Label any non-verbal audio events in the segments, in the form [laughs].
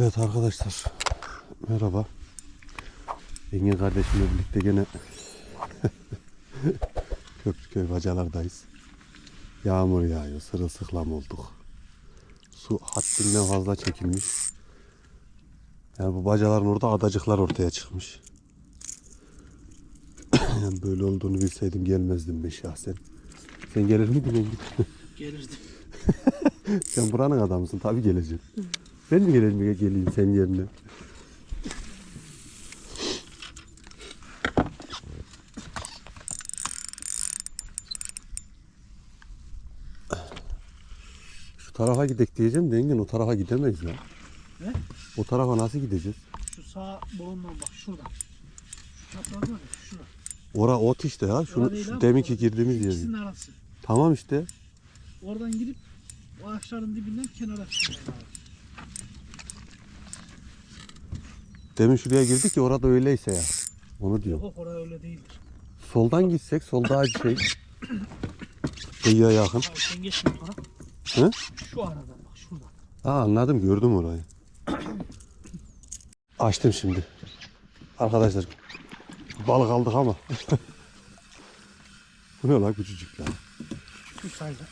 Evet arkadaşlar. Merhaba. Engin kardeşimle birlikte gene [laughs] Köprüköy bacalardayız. Yağmur yağıyor. Sırılsıklam olduk. Su haddinden fazla çekilmiş. Yani bu bacaların orada adacıklar ortaya çıkmış. [coughs] yani böyle olduğunu bilseydim gelmezdim ben şahsen. Sen gelir miydin Engin? Gelirdim. [laughs] Sen buranın adamısın tabii geleceksin. Ben mi geleyim, geleyim senin yerine? Şu tarafa gidek diyeceğim de Engin o tarafa gidemeyiz ya. Ne? O tarafa nasıl gideceğiz? Şu sağ boğumdan bak şuradan. Şu çapraz var ya şura. Ora ot işte ya. Şunu, değil şu abi, deminki girdiğimiz yer. İkisinin arası. Tamam işte. Oradan gidip o ağaçların dibinden kenara çıkıyor abi. Demin şuraya girdik ya orada öyleyse ya. Onu diyorum. Yok orası öyle değildir. Soldan gitsek sol daha şey. Kıyıya yakın. Abi sen geç bu tarafa. Hı? Şu aradan bak şuradan. Aa anladım gördüm orayı. Açtım şimdi. Arkadaşlar balık aldık ama. [laughs] Bu ne lan küçücük lan. Şu sayda.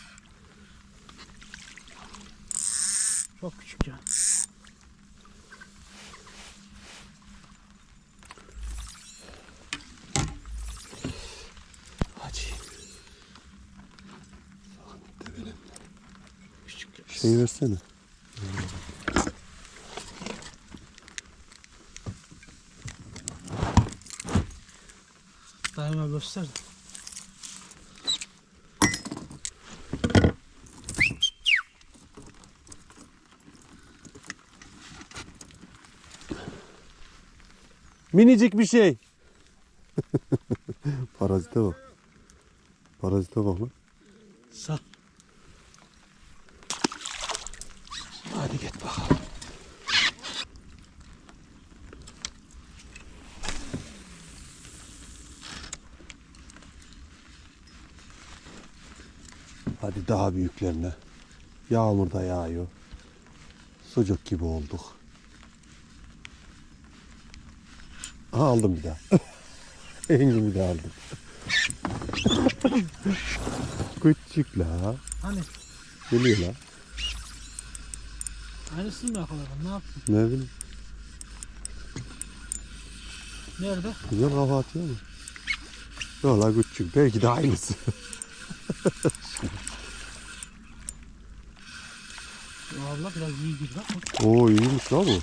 Çok küçük ya. Hadi. Küçük ya. Şeyi versene. Daima göster. Minicik bir şey. [laughs] Parazite bak. Parazite bak lan. Sağ. Hadi git bakalım. Hadi daha büyüklerine. Yağmur da yağıyor. Sucuk gibi olduk. Aha, aldım bir daha. Engin bir daha aldım. [laughs] Küçük la. Hani Geliyor la. Aynısını mı yakaladın? Ne yaptın? Ne bileyim. Nerede? Güzel kafa atıyor mu? Valla küçük. Belki de aynısı. [laughs] Valla biraz iyi gibi bak. Oo iyiymiş la bu.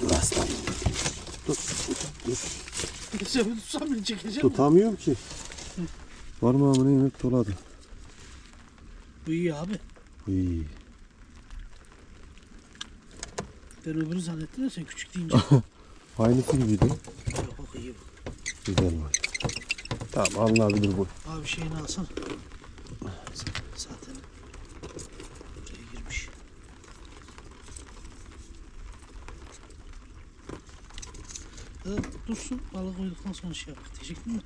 Dur aslan. Dur, dur. Bir tutsam beni çekeceğim. Tutamıyorum ki. Parmağımın yemek doladı. Bu iyi abi. İyi. Ben öbürü zannettim de sen küçük deyince. [laughs] Aynısı gibiydi. Yok iyi bu. Güzel var. Tamam alınabilir bu. Abi şeyini alsana. Z- Zaten buraya girmiş. Ya da dursun balık koyduktan sonra şey yapar diyecektim mi?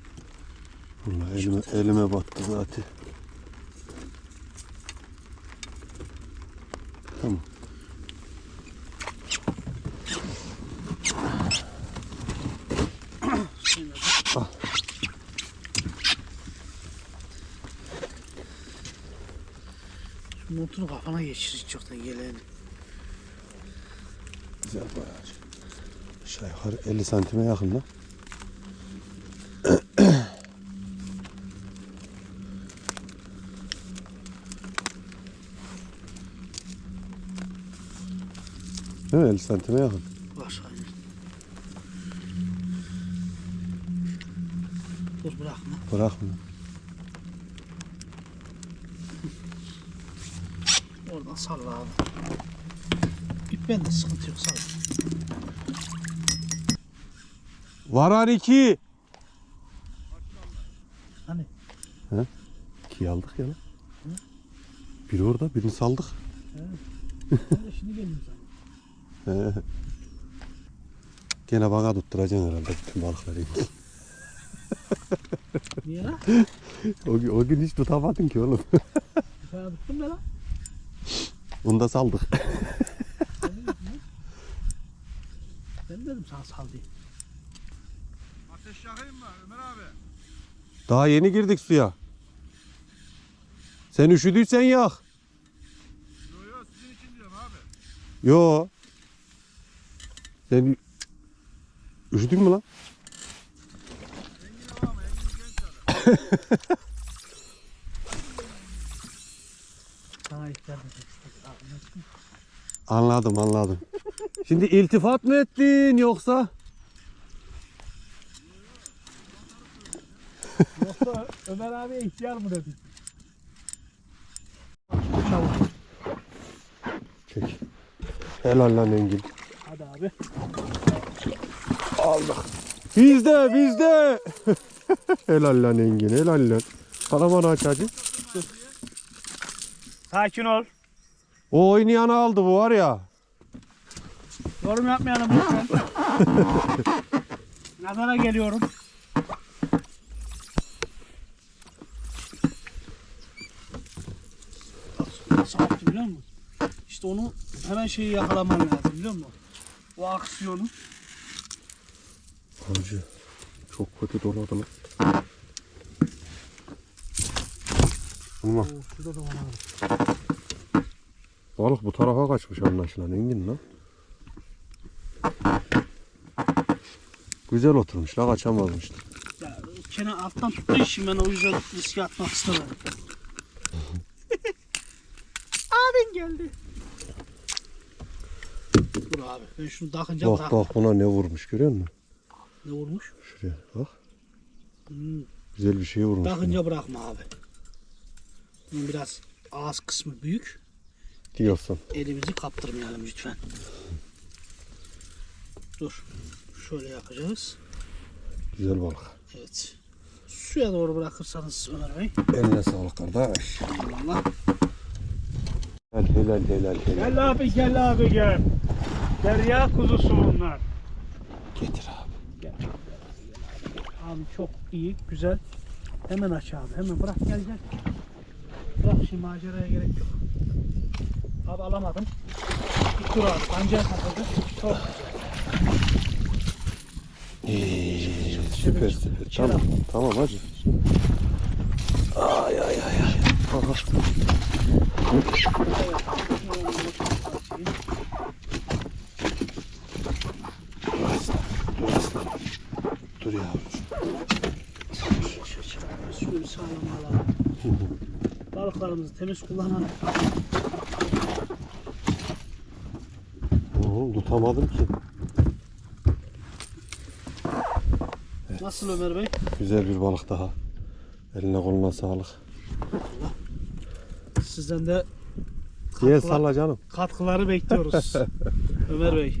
Vallahi elime, elime battı zaten. Tamam. Al. Şu montunu kafana geçir hiç yoktan geleğini. Güzel bayağı. Aşağı yukarı 50 santime yakın lan. Değil mi? 50 santime yakın. Var aynen. Dur bırakma. Bırakma. Oradan salla abi. İp bende sıkıntı yok salla. Varar iki. Hani İkiyi aldık ya lan. Biri orada birini saldık. şimdi geleyim sana. He. Gene bana tutturacaksın herhalde bütün balıkları. Niye lan? O, o gün hiç tutamadın ki oğlum. Bir tane tuttum ya lan. Bunu da saldık. Ben dedim sana sal diye. Ateş yakayım mı Ömer abi? Daha yeni girdik suya. Sen üşüdüysen yak. Yo yo sizin için diyorum abi. Yo. Sen üşüdün mü lan? Engin ama Engin genç adam. [laughs] Anladım anladım. Şimdi iltifat mı ettin yoksa? Yoksa Ömer abiye ihtiyar mı dedik? Çabuk. Çek. Helal lan Engin. Hadi abi. Bizde bizde. [laughs] helal lan Engin helal lan. Karaman aç hacı. Sakin ol. O oynayanı aldı bu var ya. Yorum yapmayalım lütfen. [laughs] Nazara geliyorum. Bak, Nasıl yaptı biliyor musun? İşte onu hemen şeyi yakalaman lazım biliyor musun? O aksiyonu. Hacı çok kötü doladı lan. Oo, şurada da var abi. balık bu tarafa kaçmış anlaşılan Engin lan. Güzel oturmuş la kaçamazmıştı. Ya kenar alttan tuttuğu için ben o yüzden riske atmak istemedim. Geldi. Dur abi ben şunu takınca Bak bırak. bak buna ne vurmuş görüyor musun? Ne vurmuş? Şuraya bak. Hmm, Güzel bir şey vurmuş. buna. takınca bırakma abi. Bunun biraz ağız kısmı büyük. Diyorsun. Elimizi kaptırmayalım lütfen. Dur. Şöyle yapacağız. Güzel balık. Evet. Suya doğru bırakırsanız Ömer Bey. Eline sağlık kardeş. Allah. Helal helal helal helal. Gel abi gel abi gel. Derya kuzusu bunlar. Getir abi. Abi çok iyi, güzel. Hemen aç abi, hemen bırak gel gel. Bırak şimdi maceraya gerek yok. Abi alamadım. Bir tur abi, pancar takıldı. Çok İyi, süper süper. Tamam tamam hacı. Dur. Şunu bir sağlam alalım. Balıklarımızı temiz kullanalım. Oo, tutamadım ki. Nasıl Ömer Bey? Güzel bir balık daha. Eline koluna sağlık. Sizden de katkılar- salla canım. katkıları bekliyoruz. [laughs] Ömer Bey.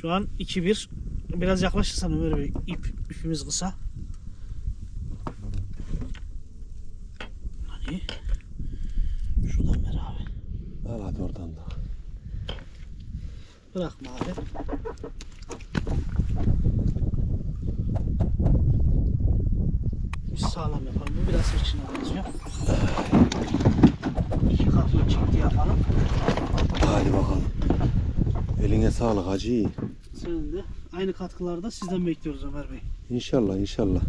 Şu an 2-1. Biraz yaklaşırsan Ömer Bey. İp, ipimiz kısa. Hani? Şuradan ver abi. Al hadi oradan da. Bırakma abi. Bir sağlam yapalım. Bu biraz içine benziyor. İki katlı çekti yapalım. Hadi bakalım. Eline sağlık hacı. Senin de aynı katkıları da sizden bekliyoruz Ömer Bey. İnşallah inşallah.